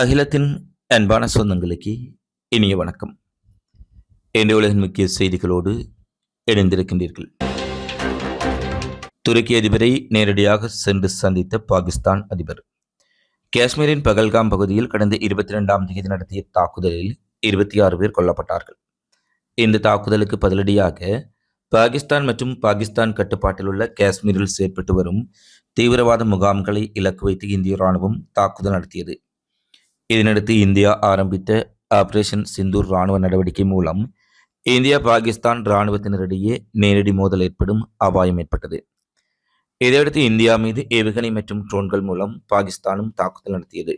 அகிலத்தின் அன்பான சொந்தங்களுக்கு இனிய வணக்கம். இன்றைய உலகின் முக்கிய செய்திகளோடு இணைந்திருக்கின்றீர்கள். துருக்கி அதிபரை நேரடியாக சென்று சந்தித்த பாகிஸ்தான் அதிபர். காஷ்மீரின் பகல்காம் பகுதியில் கடந்த இருபத்தி ரெண்டாம் தேதி நடத்திய தாக்குதலில் இருபத்தி ஆறு பேர் கொல்லப்பட்டார்கள். இந்த தாக்குதலுக்கு பதிலடியாக பாகிஸ்தான் மற்றும் பாகிஸ்தான் கட்டுப்பாட்டில் உள்ள காஷ்மீரில் செயற்பட்டு வரும் தீவிரவாத முகாம்களை இலக்கு வைத்து இந்திய ராணுவம் தாக்குதல் நடத்தியது. இதனடுத்து இந்தியா ஆரம்பித்த ஆபரேஷன் சிந்தூர் ராணுவ நடவடிக்கை மூலம் இந்தியா பாகிஸ்தான் இராணுவத்தினரிடையே நேரடி மோதல் ஏற்படும் அபாயம் ஏற்பட்டது. இதையடுத்து இந்தியா மீது ஏவுகணை மற்றும் ட்ரோன்கள் மூலம் பாகிஸ்தானும் தாக்குதல் நடத்தியது.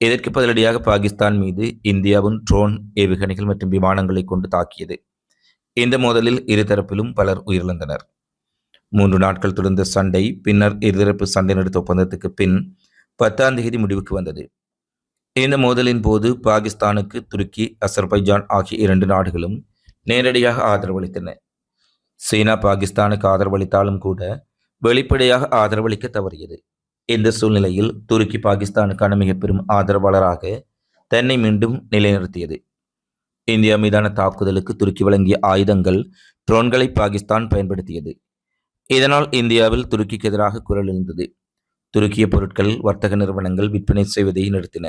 இதற்கு பதிலடியாக பாகிஸ்தான் மீது இந்தியாவும் ட்ரோன் ஏவுகணைகள் மற்றும் விமானங்களை கொண்டு தாக்கியது. இந்த மோதலில் இருதரப்பிலும் பலர் உயிரிழந்தனர். மூன்று நாட்கள் தொடர்ந்த சண்டை பின்னர் இருதரப்பு சண்டை நிறுத்த ஒப்பந்தத்துக்கு பின் பத்தாம் தேதி முடிவுக்கு வந்தது. இந்த மோதலின் போது பாகிஸ்தானுக்கு துருக்கி அசர்பைஜான் ஆகிய இரண்டு நாடுகளும் நேரடியாக ஆதரவளித்தன. சீனா பாகிஸ்தானுக்கு ஆதரவளித்தாலும் கூட வெளிப்படையாக ஆதரவளிக்க தவறியது. இந்த சூழ்நிலையில் துருக்கி பாகிஸ்தானுக்கான மிக பெரும் ஆதரவாளராக தன்னை மீண்டும் நிலைநிறுத்தியது. இந்தியா மீதான தாக்குதலுக்கு துருக்கி வழங்கிய ஆயுதங்கள் ட்ரோன்களை பாகிஸ்தான் பயன்படுத்தியது. இதனால் இந்தியாவில் துருக்கிக்கு எதிராக குரல் எழுந்தது. துருக்கிய பொருட்கள் வர்த்தக நிறுவனங்கள் விற்பனை செய்வதை நிறுத்தின.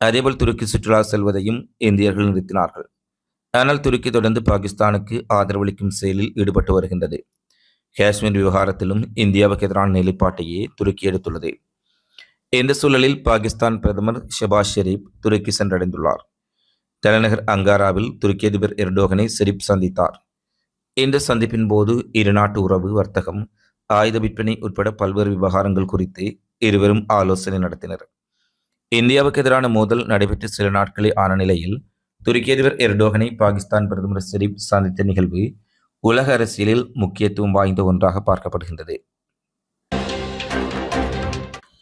அதேபோல் துருக்கி சுற்றுலா செல்வதையும் இந்தியர்கள் நிறுத்தினார்கள். ஆனால் துருக்கி தொடர்ந்து பாகிஸ்தானுக்கு ஆதரவளிக்கும் செயலில் ஈடுபட்டு வருகின்றது. காஷ்மீர் விவகாரத்திலும் இந்தியாவுக்கு எதிரான நிலைப்பாட்டையே துருக்கி எடுத்துள்ளது. இந்த சூழலில் பாகிஸ்தான் பிரதமர் ஷபாஸ் ஷெரீப் துருக்கி சென்றடைந்துள்ளார். தலைநகர் அங்காராவில் துருக்கி அதிபர் எர்டோகனை ஷெரீப் சந்தித்தார். இந்த சந்திப்பின் போது இருநாட்டு உறவு வர்த்தகம் ஆயுத விற்பனை உட்பட பல்வேறு விவகாரங்கள் குறித்து இருவரும் ஆலோசனை நடத்தினர். இந்தியாவுக்கு எதிரான மோதல் நடைபெற்று சில நாட்களே ஆன நிலையில் துருக்கி அதிபர் எர்டோகனை பாகிஸ்தான் பிரதமர் ஷெரீப் சந்தித்த நிகழ்வு உலக அரசியலில் முக்கியத்துவம் வாய்ந்த ஒன்றாக பார்க்கப்படுகின்றது.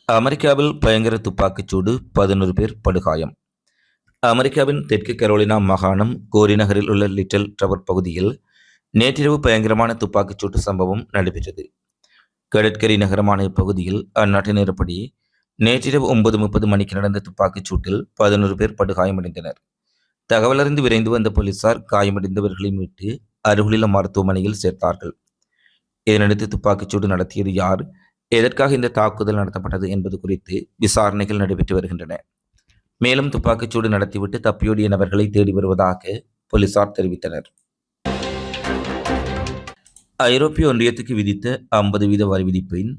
அமெரிக்காவில் பயங்கர துப்பாக்கிச்சூடு பதினொரு பேர் படுகாயம். அமெரிக்காவின் தெற்கு கரோலினா மாகாணம் கோரி நகரில் உள்ள லிட்டில் டவர் பகுதியில் நேற்றிரவு பயங்கரமான துப்பாக்கிச்சூட்டு சம்பவம் நடைபெற்றது. கடற்கரை நகரமான இப்பகுதியில் அந்நாட்டின் நேரப்படி நேற்றிரவு ஒன்பது முப்பது மணிக்கு நடந்த துப்பாக்கிச் சூட்டில் பதினோரு பேர் படுகாயமடைந்தனர். தகவலறிந்து விரைந்து வந்த போலீசார் காயமடைந்தவர்களை மீட்டு அருகிலுள்ள மருத்துவமனையில் சேர்த்தார்கள். இதனடுத்து துப்பாக்கிச்சூடு நடத்தியது யார்? எதற்காக இந்த தாக்குதல் நடத்தப்பட்டது என்பது குறித்து விசாரணைகள் நடைபெற்று வருகின்றன. மேலும் துப்பாக்கிச்சூடு நடத்திவிட்டு தப்பியோடிய நபர்களை தேடி வருவதாக போலீசார் தெரிவித்தனர். ஐரோப்பிய ஒன்றியத்துக்கு விதித்த ஐம்பது வீத வரி விதிப்பின்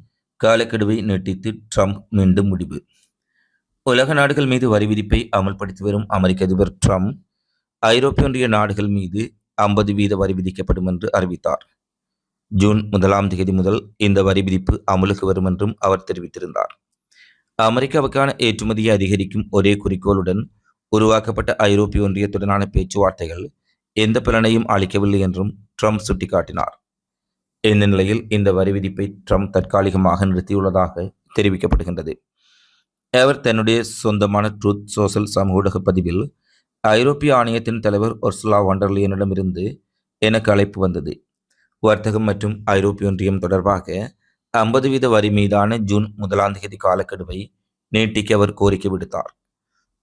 காலக்கெடுவை நீட்டித்து ட்ரம்ப் மீண்டும் முடிவு. உலக நாடுகள் மீது வரி விதிப்பை அமல்படுத்தி வரும் அமெரிக்க அதிபர் ட்ரம்ப் ஐரோப்பிய ஒன்றிய நாடுகள் மீது ஐம்பது வீத வரி விதிக்கப்படும் என்று அறிவித்தார். ஜூன் முதலாம் தேதி முதல் இந்த வரி விதிப்பு அமலுக்கு வரும் என்றும் அவர் தெரிவித்திருந்தார். அமெரிக்காவுக்கான ஏற்றுமதியை அதிகரிக்கும் ஒரே குறிக்கோளுடன் உருவாக்கப்பட்ட ஐரோப்பிய ஒன்றியத்துடனான பேச்சுவார்த்தைகள் எந்த பலனையும் அளிக்கவில்லை என்றும் ட்ரம்ப் சுட்டிக்காட்டினார். இந்த நிலையில் இந்த வரி விதிப்பை ட்ரம்ப் தற்காலிகமாக நிறுத்தியுள்ளதாக தெரிவிக்கப்படுகின்றது. அவர் தன்னுடைய சொந்தமான ட்ரூத் சோசல் சமூக பதிவில் ஐரோப்பிய ஆணையத்தின் தலைவர் ஒர்சுலா வண்டர்லியனிடமிருந்து எனக்கு அழைப்பு வந்தது. வர்த்தகம் மற்றும் ஐரோப்பிய ஒன்றியம் தொடர்பாக ஐம்பது வீத வரி மீதான ஜூன் முதலாம் தேதி காலக்கெடுவை நீட்டிக்க அவர் கோரிக்கை விடுத்தார்.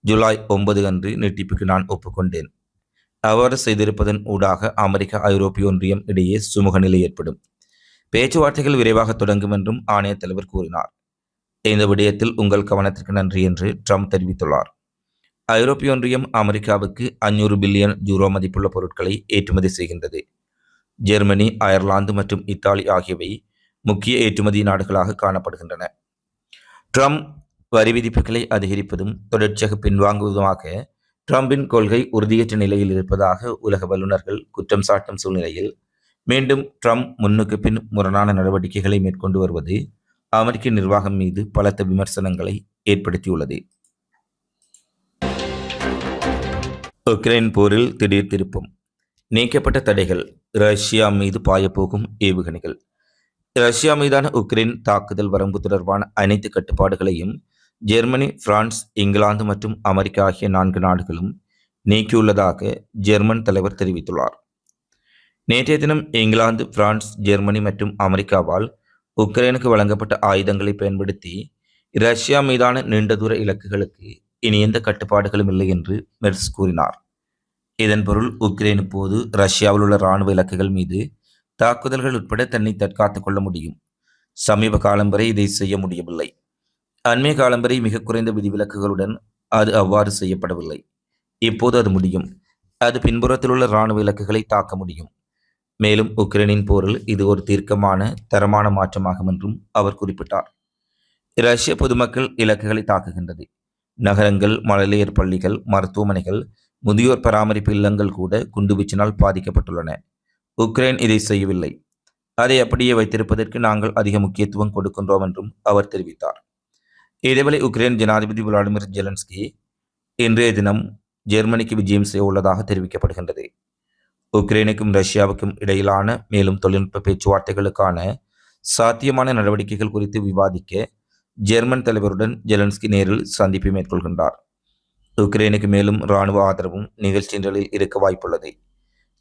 ஜூலை ஒன்பது அன்று நீட்டிப்புக்கு நான் ஒப்புக்கொண்டேன். அவ்வாறு செய்திருப்பதன் ஊடாக அமெரிக்கா ஐரோப்பிய ஒன்றியம் இடையே சுமூக நிலை ஏற்படும். பேச்சுவார்த்தைகள் விரைவாக தொடங்கும் என்றும் ஆணைய தலைவர் கூறினார். இந்த விடயத்தில் உங்கள் கவனத்திற்கு நன்றி என்று ட்ரம்ப் தெரிவித்துள்ளார். ஐரோப்பிய ஒன்றியம் அமெரிக்காவுக்கு அஞ்சூறு பில்லியன் யூரோ மதிப்புள்ள பொருட்களை ஏற்றுமதி செய்கின்றது. ஜெர்மனி அயர்லாந்து மற்றும் இத்தாலி ஆகியவை முக்கிய ஏற்றுமதி நாடுகளாக காணப்படுகின்றன. ட்ரம்ப் வரி விதிப்புகளை அதிகரிப்பதும் தொடர்ச்சியாக பின்வாங்குவதுமாக ட்ரம்பின் கொள்கை உறுதியற்ற நிலையில் இருப்பதாக உலக வல்லுநர்கள் குற்றம் சாட்டும் சூழ்நிலையில் மீண்டும் ட்ரம்ப் முன்னுக்கு பின் முரணான நடவடிக்கைகளை மேற்கொண்டு வருவது அமெரிக்க நிர்வாகம் மீது பலத்த விமர்சனங்களை ஏற்படுத்தியுள்ளது. உக்ரைன் போரில் திடீர் திருப்பம். நீக்கப்பட்ட தடைகள் ரஷ்யா மீது பாயப்போகும் ஏவுகணைகள். ரஷ்யா மீதான உக்ரைன் தாக்குதல் வரம்பு தொடர்பான அனைத்து கட்டுப்பாடுகளையும் ஜெர்மனி பிரான்ஸ் இங்கிலாந்து மற்றும் அமெரிக்கா ஆகிய நான்கு நாடுகளும் நீக்கியுள்ளதாக ஜெர்மன் தலைவர் தெரிவித்துள்ளார். நேற்றைய தினம் இங்கிலாந்து பிரான்ஸ் ஜெர்மனி மற்றும் அமெரிக்காவால் உக்ரைனுக்கு வழங்கப்பட்ட ஆயுதங்களை பயன்படுத்தி ரஷ்யா மீதான நீண்ட தூர இலக்குகளுக்கு இனி எந்த கட்டுப்பாடுகளும் இல்லை என்று மெர்ஸ் கூறினார். இதன் பொருள் உக்ரைன் போது ரஷ்யாவில் உள்ள இராணுவ இலக்குகள் மீது தாக்குதல்கள் உட்பட தன்னை தற்காத்துக் கொள்ள முடியும். சமீப காலம் வரை இதை செய்ய முடியவில்லை. அண்மைய காலம் வரை மிக குறைந்த விதிவிலக்குகளுடன் அது அவ்வாறு செய்யப்படவில்லை. இப்போது அது முடியும். அது பின்புறத்தில் உள்ள இராணுவ இலக்குகளை தாக்க முடியும். மேலும் உக்ரைனின் போரில் இது ஒரு தீர்க்கமான தரமான மாற்றமாகும் என்றும் அவர் குறிப்பிட்டார். ரஷ்ய பொதுமக்கள் இலக்குகளை தாக்குகின்றது. நகரங்கள் மழலையர் பள்ளிகள் மருத்துவமனைகள் முதியோர் பராமரிப்பு இல்லங்கள் கூட குண்டுவீச்சினால் பாதிக்கப்பட்டுள்ளன. உக்ரைன் இதை செய்யவில்லை. அதை அப்படியே வைத்திருப்பதற்கு நாங்கள் அதிக முக்கியத்துவம் கொடுக்கின்றோம் என்றும் அவர் தெரிவித்தார். இதேவேளை உக்ரைன் ஜனாதிபதி விளாடிமிர் ஜெலன்ஸ்கி இன்றைய தினம் ஜெர்மனிக்கு விஜயம் செய்ய உள்ளதாக தெரிவிக்கப்படுகின்றது. உக்ரைனுக்கும் ரஷ்யாவுக்கும் இடையிலான மேலும் தொழில்நுட்ப பேச்சுவார்த்தைகளுக்கான சாத்தியமான நடவடிக்கைகள் குறித்து விவாதிக்க ஜெர்மன் தலைவருடன் ஜெலன்ஸ்கி நேரில் சந்திப்பு மேற்கொள்கின்றார். உக்ரைனுக்கு மேலும் இராணுவ ஆதரவும் நிகழ்ச்சிகளில் இருக்க வாய்ப்புள்ளது.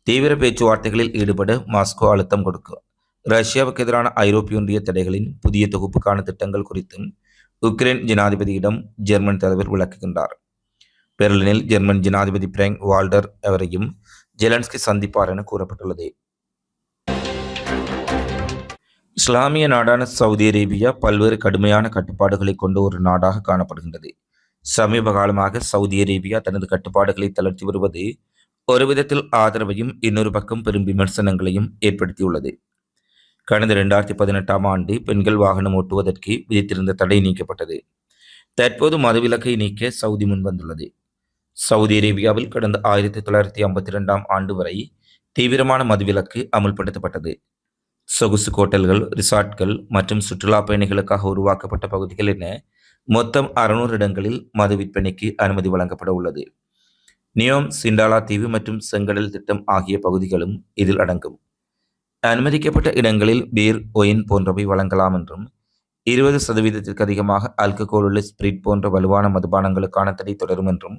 தீவிர பேச்சுவார்த்தைகளில் ஈடுபட மாஸ்கோ அழுத்தம் கொடுக்கும் ரஷ்யாவுக்கு எதிரான ஐரோப்பிய ஒன்றிய தடைகளின் புதிய தொகுப்புக்கான திட்டங்கள் குறித்தும் உக்ரைன் ஜனாதிபதியிடம் ஜெர்மன் தலைவர் விளக்குகின்றார். பெர்லினில் ஜெர்மன் ஜனாதிபதி பிராங்க் வால்டர் அவரையும் ஜெலன்ஸ்கி சந்திப்பார் என கூறப்பட்டுள்ளது. இஸ்லாமிய நாடான சவுதி அரேபியா பல்வேறு கடுமையான கட்டுப்பாடுகளை கொண்ட ஒரு நாடாக காணப்படுகின்றது. சமீப காலமாக சவுதி அரேபியா தனது கட்டுப்பாடுகளை தளர்த்தி வருவது ஒரு விதத்தில் ஆதரவையும் இன்னொரு பக்கம் பெரும் விமர்சனங்களையும் ஏற்படுத்தியுள்ளது. கடந்த இரண்டாயிரத்தி பதினெட்டாம் ஆண்டு பெண்கள் வாகனம் ஓட்டுவதற்கு விதித்திருந்த தடை நீக்கப்பட்டது. தற்போது மதுவிலக்கை நீக்க சவுதி முன்வந்துள்ளது. சவுதி அரேபியாவில் கடந்த ஆயிரத்தி தொள்ளாயிரத்தி ஐம்பத்தி ரெண்டாம் ஆண்டு வரை தீவிரமான மதுவிலக்கு அமுல்படுத்தப்பட்டது. சொகுசு கோட்டல்கள் ரிசார்ட்கள் மற்றும் சுற்றுலா பயணிகளுக்காக உருவாக்கப்பட்ட பகுதிகள் என மொத்தம் அறுநூறு இடங்களில் மது விற்பனைக்கு அனுமதி வழங்கப்பட உள்ளது. நியோம் சிண்டாலா தீவு மற்றும் செங்கடல் திட்டம் ஆகிய பகுதிகளும் இதில் அடங்கும். அனுமதிக்கப்பட்ட இடங்களில் பீர் ஒயின் போன்றவை வழங்கலாம் என்றும் இருபது சதவீதத்திற்கு அதிகமாக ஆல்கஹால் உள்ள ஸ்பிரிட் போன்ற வலுவான மதுபானங்களுக்கான தடை தொடரும் என்றும்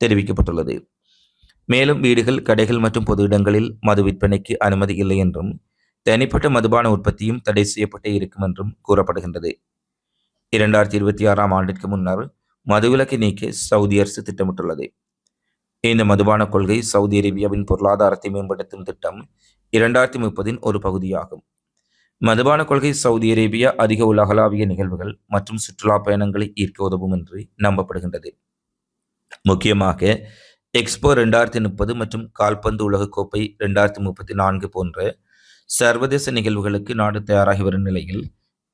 தெரிவிக்கப்பட்டுள்ளது. மேலும் வீடுகள் கடைகள் மற்றும் பொது இடங்களில் மது விற்பனைக்கு அனுமதி இல்லை என்றும் தனிப்பட்ட மதுபான உற்பத்தியும் தடை செய்யப்பட்டே இருக்கும் என்றும் கூறப்படுகின்றது. இரண்டாயிரத்தி இருபத்தி ஆறாம் ஆண்டிற்கு முன்னர் மதுவிலக்கை நீக்க சவுதி அரசு திட்டமிட்டுள்ளது. இந்த மதுபான கொள்கை சவுதி அரேபியாவின் பொருளாதாரத்தை மேம்படுத்தும் திட்டம் இரண்டாயிரத்தி முப்பதின் ஒரு பகுதியாகும். மதுபான கொள்கை சவுதி அரேபியா அதிக உலகளாவிய நிகழ்வுகள் மற்றும் சுற்றுலா பயணங்களை ஈர்க்க உதவும் என்று நம்பப்படுகின்றது. முக்கியமாக எக்ஸ்போ ரெண்டாயிரத்தி முப்பது மற்றும் கால்பந்து உலகக்கோப்பை ரெண்டாயிரத்தி முப்பத்தி நான்கு போன்ற சர்வதேச நிகழ்வுகளுக்கு நாடு தயாராகி வரும் நிலையில்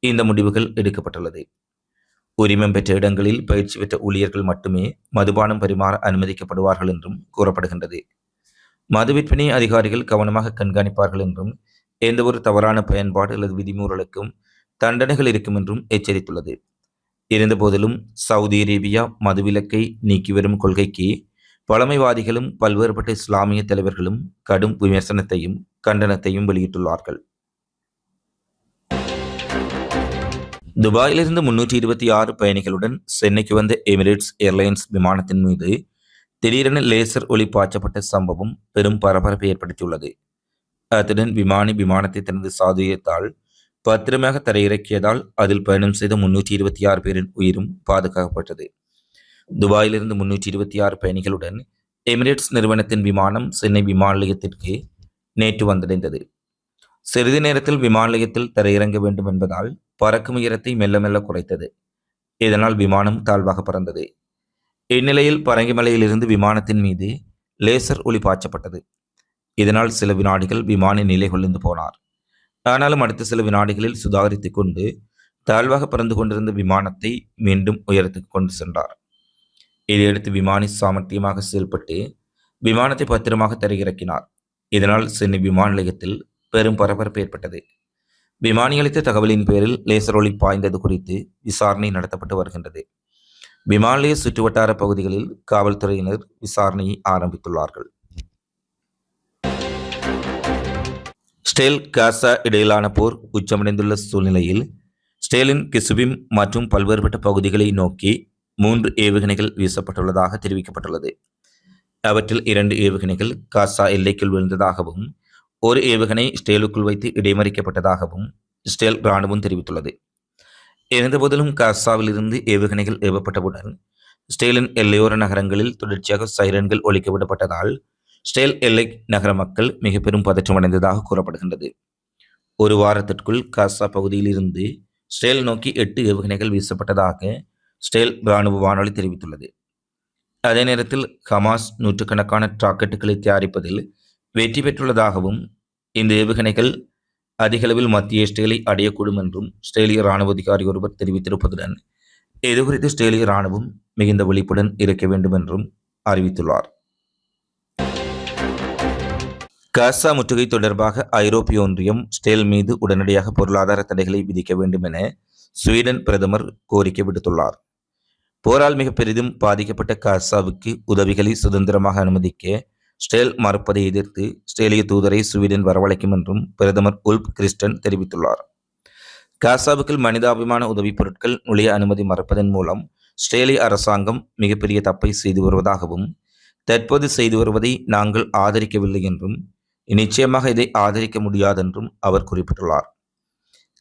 இந்த முடிவுகள் எடுக்கப்பட்டுள்ளது. உரிமம் பெற்ற இடங்களில் பயிற்சி பெற்ற ஊழியர்கள் மட்டுமே மதுபானம் பரிமாற அனுமதிக்கப்படுவார்கள் என்றும் கூறப்படுகின்றது. மது விற்பனை அதிகாரிகள் கவனமாக கண்காணிப்பார்கள் என்றும் எந்தவொரு தவறான பயன்பாடு அல்லது விதிமுறைகளுக்கும் தண்டனைகள் இருக்கும் என்றும் எச்சரித்துள்ளது. இருந்தபோதிலும் சவுதி அரேபியா மதுவிலக்கை நீக்கி வரும் கொள்கைக்கு பழமைவாதிகளும் பல்வேறுபட்ட இஸ்லாமிய தலைவர்களும் கடும் விமர்சனத்தையும் கண்டனத்தையும் வெளியிட்டுள்ளார்கள். துபாயிலிருந்து முன்னூற்றி இருபத்தி ஆறு பயணிகளுடன் சென்னைக்கு வந்த எமிரேட்ஸ் ஏர்லைன்ஸ் விமானத்தின் மீது திடீரென லேசர் ஒளி பாய்ச்சப்பட்ட சம்பவம் பெரும் பரபரப்பை ஏற்படுத்தியுள்ளது. அத்துடன் விமானி விமானத்தை தனது சாதுரியத்தால் பத்திரமாக தரையிறக்கியதால் அதில் பயணம் செய்த முன்னூற்றி இருபத்தி ஆறு பேரின் உயிரும் பாதுகாக்கப்பட்டது. துபாயிலிருந்து முன்னூற்றி இருபத்தி ஆறு பயணிகளுடன் எமிரேட்ஸ் நிறுவனத்தின் விமானம் சென்னை விமான நிலையத்திற்கு நேற்று வந்தடைந்தது. சிறிது நேரத்தில் விமான நிலையத்தில் தரையிறங்க வேண்டும் என்பதால் பறக்கும் உயரத்தை மெல்ல மெல்ல குறைத்தது. இதனால் விமானம் தாழ்வாக பறந்தது. இந்நிலையில் பரங்கிமலையிலிருந்து விமானத்தின் மீது லேசர் ஒளி பாய்ச்சப்பட்டது. இதனால் சில வினாடிகள் விமான நிலை கொள்ளிந்து போனார். ஆனாலும் அடுத்த சில வினாடிகளில் சுதாகரித்துக் கொண்டு தாழ்வாக பறந்து கொண்டிருந்த விமானத்தை மீண்டும் உயரத்துக்கு கொண்டு சென்றார். இதையடுத்து விமானி சாமர்த்தியமாக செயல்பட்டு விமானத்தை பத்திரமாக தரையிறக்கினார். இதனால் சென்னை விமான நிலையத்தில் பெரும் பரபரப்பு ஏற்பட்டது. விமானி அளித்த தகவலின் பேரில் லேசர் ஒளி பாய்ந்தது குறித்து விசாரணை நடத்தப்பட்டு வருகின்றது. விமான நிலைய சுற்றுவட்டார பகுதிகளில் காவல்துறையினர் விசாரணையை ஆரம்பித்துள்ளார்கள். ஸ்டேல் காசா இடையிலான போர் உச்சமடைந்துள்ள சூழ்நிலையில் ஸ்டேலின் கிசுபிம் மற்றும் பல்வேறுபட்ட பகுதிகளை நோக்கி மூன்று ஏவுகணைகள் வீசப்பட்டுள்ளதாக தெரிவிக்கப்பட்டுள்ளது. அவற்றில் இரண்டு ஏவுகணைகள் காசா எல்லைக்குள் விழுந்ததாகவும் ஒரு ஏவுகணை ஸ்டேலுக்குள் வைத்து இடைமறிக்கப்பட்டதாகவும் ஸ்டேல் இராணுவம் தெரிவித்துள்ளது. இருந்தபோதிலும் காசாவிலிருந்து ஏவுகணைகள் ஏவப்பட்டவுடன் ஸ்டேலின் எல்லையோர நகரங்களில் தொடர்ச்சியாக சைரன்கள் ஒழிக்கப்படப்பட்டதால் ஸ்டேல் எல்லை நகர மக்கள் மிக பெரும் பதற்றமடைந்ததாக கூறப்படுகின்றது. ஒரு வாரத்திற்குள் காசா பகுதியிலிருந்து ஸ்டேல் நோக்கி எட்டு ஏவுகணைகள் வீசப்பட்டதாக ஸ்டேல் இராணுவ வானொலி தெரிவித்துள்ளது. அதே நேரத்தில் ஹமாஸ் நூற்றுக்கணக்கான ராக்கெட்டுகளை தயாரிப்பதில் வெற்றி பெற்றுள்ளதாகவும் இந்த ஏவுகணைகள் அதிகளவில் மத்திய ஸ்டேலை அடையக்கூடும் என்றும் ஸ்டேலிய இராணுவ அதிகாரி ஒருவர் தெரிவித்திருப்பதுடன் இதுகுறித்து ஸ்டேலிய இராணுவம் மிகுந்த விழிப்புடன் இருக்க வேண்டும் என்றும் அறிவித்துள்ளார். காசா முற்றுகை தொடர்பாக ஐரோப்பிய ஒன்றியம் ஸ்டேல் மீது உடனடியாக பொருளாதார தடைகளை விதிக்க வேண்டும் என ஸ்வீடன் பிரதமர் கோரிக்கை விடுத்துள்ளார். போரால் மிக பெரிதும் பாதிக்கப்பட்ட காசாவுக்கு உதவிகளை சுதந்திரமாக அனுமதிக்க ஸ்டேல் மறுப்பதை எதிர்த்து ஸ்டேலிய தூதரை ஸ்வீடன் வரவழைக்கும் என்றும் பிரதமர் உல்ப் கிறிஸ்டன் தெரிவித்துள்ளார். காசாவுக்குள் மனிதாபிமான உதவிப் பொருட்கள் நுழைய அனுமதி மறுப்பதன் மூலம் ஸ்டேலிய அரசாங்கம் மிகப்பெரிய தப்பை செய்து வருவதாகவும் தற்போது செய்து வருவதை நாங்கள் ஆதரிக்கவில்லை என்றும் நிச்சயமாக இதை ஆதரிக்க முடியாதென்றும் அவர் குறிப்பிட்டுள்ளார்.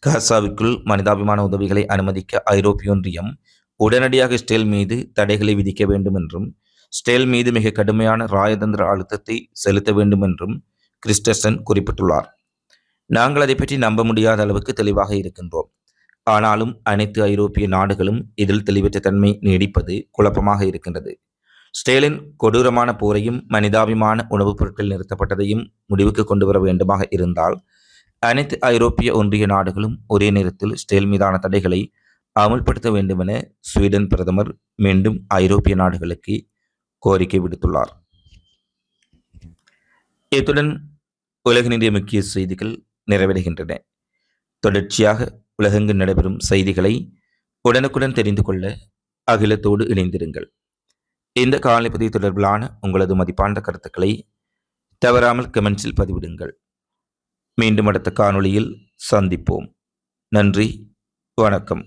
காசாவுக்குள் மனிதாபிமான உதவிகளை அனுமதிக்க ஐரோப்பிய ஒன்றியம் உடனடியாக ஸ்டேல் மீது தடைகளை விதிக்க வேண்டும் என்றும் ஸ்டேல் மீது மிக கடுமையான ராயதந்திர அழுத்தத்தை செலுத்த வேண்டும் என்றும் கிறிஸ்டசன் குறிப்பிட்டுள்ளார். நாங்கள் அதை பற்றி நம்ப முடியாத அளவுக்கு தெளிவாக இருக்கின்றோம். ஆனாலும் அனைத்து ஐரோப்பிய நாடுகளும் இதில் தெளிவற்ற தன்மை நீடிப்பது குழப்பமாக இருக்கின்றது. ஸ்டேலின் கொடூரமான போரையும் மனிதாபிமான உணவுப் பொருட்கள் நிறுத்தப்பட்டதையும் முடிவுக்கு கொண்டு வர வேண்டுமாக இருந்தால் அனைத்து ஐரோப்பிய ஒன்றிய நாடுகளும் ஒரே நேரத்தில் ஸ்டேல் மீதான தடைகளை அமுல்படுத்த வேண்டுமென ஸ்வீடன் பிரதமர் மீண்டும் ஐரோப்பிய நாடுகளுக்கு கோரிக்கை விடுத்துள்ளார். இத்துடன் உலகினுடைய முக்கிய செய்திகள் நிறைவடைகின்றன. தொடர்ச்சியாக உலகெங்கு நடைபெறும் செய்திகளை உடனுக்குடன் தெரிந்து கொள்ள அகிலத்தோடு இணைந்திருங்கள். இந்த காலைப்பதிவு தொடர்பிலான உங்களது மதிப்பான கருத்துக்களை தவறாமல் கமெண்ட்ஸில் பதிவிடுங்கள். மீண்டும் அடுத்த காணொளியில் சந்திப்போம். நன்றி. வணக்கம்.